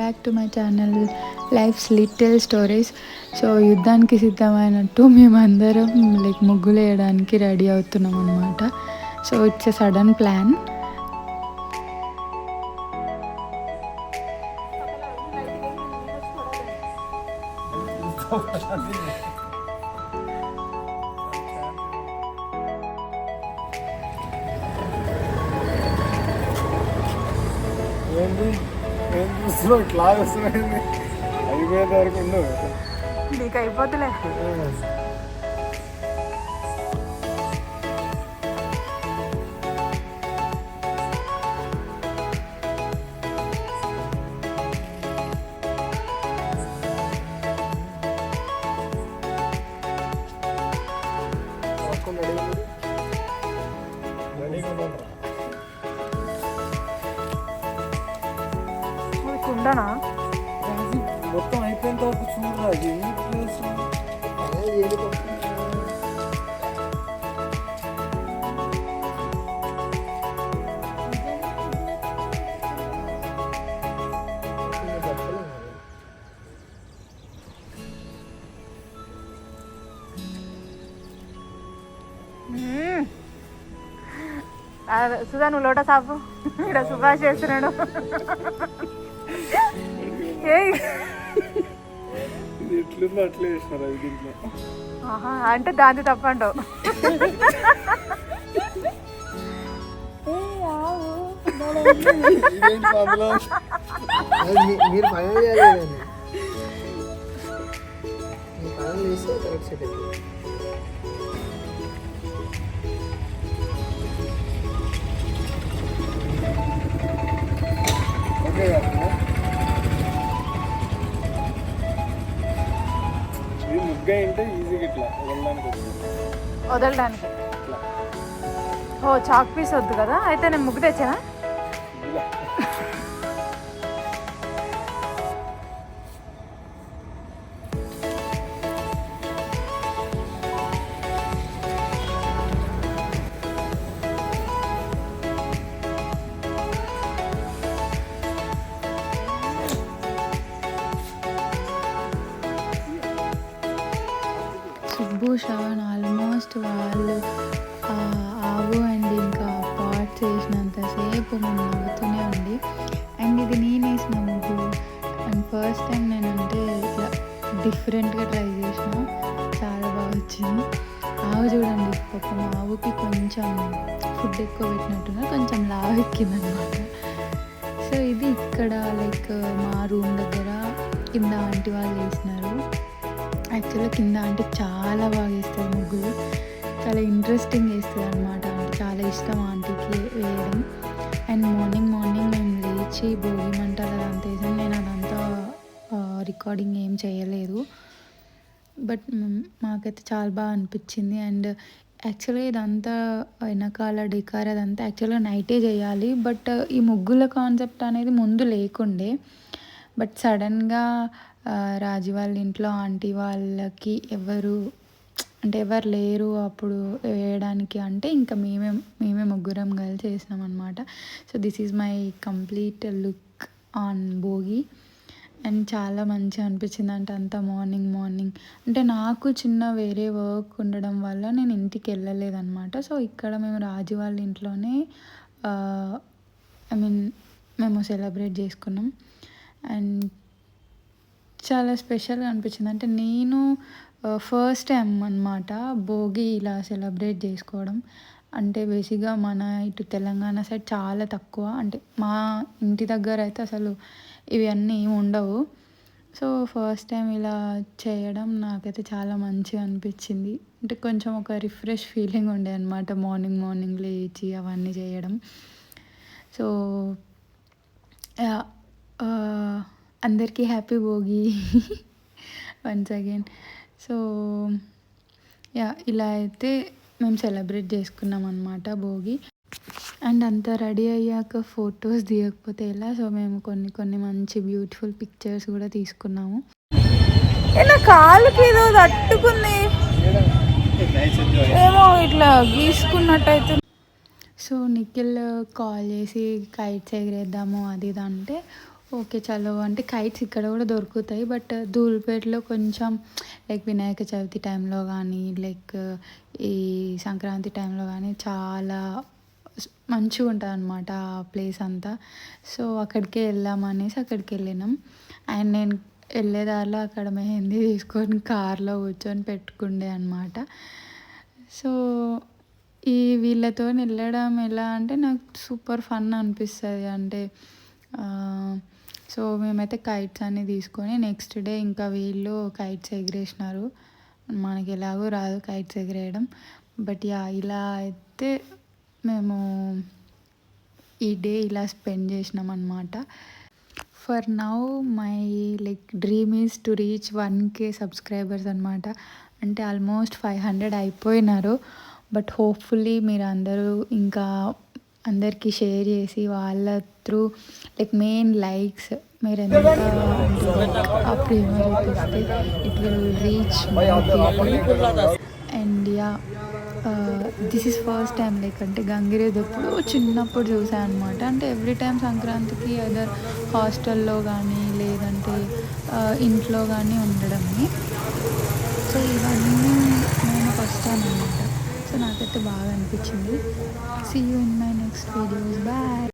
Back to my channel life's little stories so యుద్ధానికి సిద్ధమైనట్టు మేమందరం లైక్ ముగ్గులు వేయడానికి రెడీ అవుతున్నాం అనమాట so it's a sudden plan ఏంటి? చూస్తున్నావు ఇట్లా వస్తున్నాయి అయిపోయేంత వరకు ఉండు. నీకు అయిపోతులే రాజు, మొత్తం అయిపోయేంత వరకు చూడరా అది ఎందుకు ఇట్లా చేస్తున్నావు? సుధా నువ్వు లోట సాపు ఇక్కడ సుభాష్ చేస్తున్నాడు. ఎట్లుందో అట్లే చేసినారు అది దీంట్లో. ఆహా, అంటే దాన్ని తప్పండు. మీరు పని చేయలేదండి మీ పనులు చేస్తే కరెక్ట్ సెట్ అవుతుంది ఈజీగా ఇట్లా వదలడానికి వస్తుంది వదలడానికి. ఓ చాక్ పీస్ వద్దు కదా? అయితే నేను ముగ్గు తెచ్చానా? సుబ్బు శ్రవణ్ ఆల్మోస్ట్ వాళ్ళు ఆవు అండ్ ఇంకా పాట్స్ చేసినంతసేపు మేము నవ్వుతూనే ఉండి అండ్ ఇది నేను వేసిన ముగ్గు అండ్ ఫస్ట్ టైం నేనంటే ఇట్లా డిఫరెంట్గా ట్రై చేసిన. చాలా బాగా వచ్చింది. ఆవు చూడండి పాపం ఆవుకి కొంచెం ఫుడ్ ఎక్కువ పెట్టినట్టుగా కొంచెం లావు ఎక్కిందనమాట. సో ఇది ఇక్కడ లైక్ మా రూమ్ దగ్గర కింద ఆంటీ వాళ్ళు వేసినారు యాక్చువల్గా కింద అంటే చాలా బాగా వేస్తుంది ముగ్గులు. చాలా ఇంట్రెస్టింగ్ వేస్తుంది అనమాట అంటే చాలా ఇష్టం ఆంటీకి వేయడం. అండ్ మార్నింగ్ మార్నింగ్ మేము లేచి భోగి మంటలు అదంతా వేసాం. నేను అదంతా రికార్డింగ్ ఏం చేయలేదు. బట్ మాకైతే చాలా బాగా అనిపించింది. అండ్ యాక్చువల్గా ఇదంతా వెనకాల డికార్ అదంతా యాక్చువల్గా నైటే చేయాలి. బట్ ఈ ముగ్గుల కాన్సెప్ట్ అనేది ముందు లేకుండే. బట్ సడన్గా రాజు వాళ్ళ ఇంట్లో ఆంటీ వాళ్ళకి ఎవరు అంటే ఎవరు లేరు అప్పుడు వేయడానికి అంటే ఇంకా మేమే మేమే ముగ్గురం కలిసి వేసినాం అనమాట so this is my complete look on Bhogi and చాలా మంచిగా అనిపించింది అంటే అంత మార్నింగ్ మార్నింగ్ అంటే నాకు చిన్న వేరే వర్క్ ఉండడం వల్ల నేను ఇంటికి వెళ్ళలేదన్నమాట. సో ఇక్కడ మేము రాజు వాళ్ళ ఇంట్లోనే ఐ మీన్ మేము సెలబ్రేట్ చేసుకున్నాం. అండ్ చాలా స్పెషల్గా అనిపించింది. అంటే నేను ఫస్ట్ టైం అనమాట భోగి ఇలా సెలబ్రేట్ చేసుకోవడం. అంటే బేసిక్గా మన ఇటు తెలంగాణ సైడ్ చాలా తక్కువ. అంటే మా ఇంటి దగ్గర అయితే అసలు ఇవి అన్నీ ఉండవు. సో ఫస్ట్ టైం ఇలా చేయడం నాకైతే చాలా మంచిగా అనిపించింది. అంటే కొంచెం ఒక రిఫ్రెష్ ఫీలింగ్ ఉండే అనమాట మార్నింగ్ మార్నింగ్ లేచి అవన్నీ చేయడం. సో అందరికీ happy Bhogi. Once again so yeah ఇలా అయితే మేము సెలబ్రేట్ చేసుకున్నాం అనమాట భోగి. అండ్ అంతా రెడీ అయ్యాక ఫొటోస్ దిగకపోతే ఎలా? సో మేము కొన్ని కొన్ని మంచి బ్యూటిఫుల్ పిక్చర్స్ కూడా తీసుకున్నాము. ఇలా కాలుకి ఏదో తట్టుకుంది? ఏమో ఇట్లా గీసుకున్నట్టయితే సో నిఖిల్ కాల్ చేసి కైట్స్ ఎగిరేద్దాము అది ఇది అంటే ఓకే చలో. అంటే కైట్స్ ఇక్కడ కూడా దొరుకుతాయి బట్ ధూల్పేటలో కొంచెం లైక్ వినాయక చవితి టైంలో కానీ లైక్ ఈ సంక్రాంతి టైంలో కానీ చాలా మంచిగా ఉంటుంది అనమాట ఆ ప్లేస్ అంతా. సో అక్కడికే వెళ్దాం అనేసి అక్కడికి వెళ్ళినాం. అండ్ నేను వెళ్ళేదారిలో అక్కడ మెహందీ తీసుకొని కార్లో కూర్చొని పెట్టుకుండే అనమాట సో ఈ వీళ్ళతో వెళ్ళడం ఎలా అంటే నాకు సూపర్ ఫన్ అనిపిస్తుంది. అంటే సో మేమైతే కైట్స్ అన్నీ తీసుకొని నెక్స్ట్ డే ఇంకా వీళ్ళు కైట్స్ ఎగిరేసినారు. మనకి ఎలాగో రాదు కైట్స్ ఎగిరేయడం. బట్ యా ఇలా అయితే మేము ఈ డే ఇలా స్పెండ్ చేసినాం అనమాట for now my like dream is to reach one K subscribers అనమాట అంటే ఆల్మోస్ట్ ఫైవ్ హండ్రెడ్ అయిపోయినారు. బట్ హోప్ఫుల్లీ మీరు అందరూ ఇంకా అందరికీ షేర్ చేసి వాళ్ళ త్రూ లైక్ మెయిన్ లైక్స్ మీరు ఎంత ఆ ప్రేమ చూపిస్తే it will reach and yeah this is first time like అంటే గంగిరేదప్పుడు చిన్నప్పుడు చూసాను అనమాట అంటే ఎవ్రీ టైం సంక్రాంతికి అదర్ హాస్టల్లో కానీ లేదంటే ఇంట్లో కానీ ఉండడమే. సో ఇవన్నీ నేను ఫస్ట్ టైం అనమాట సో నాకైతే బాగా అనిపించింది. See you in my next videos bye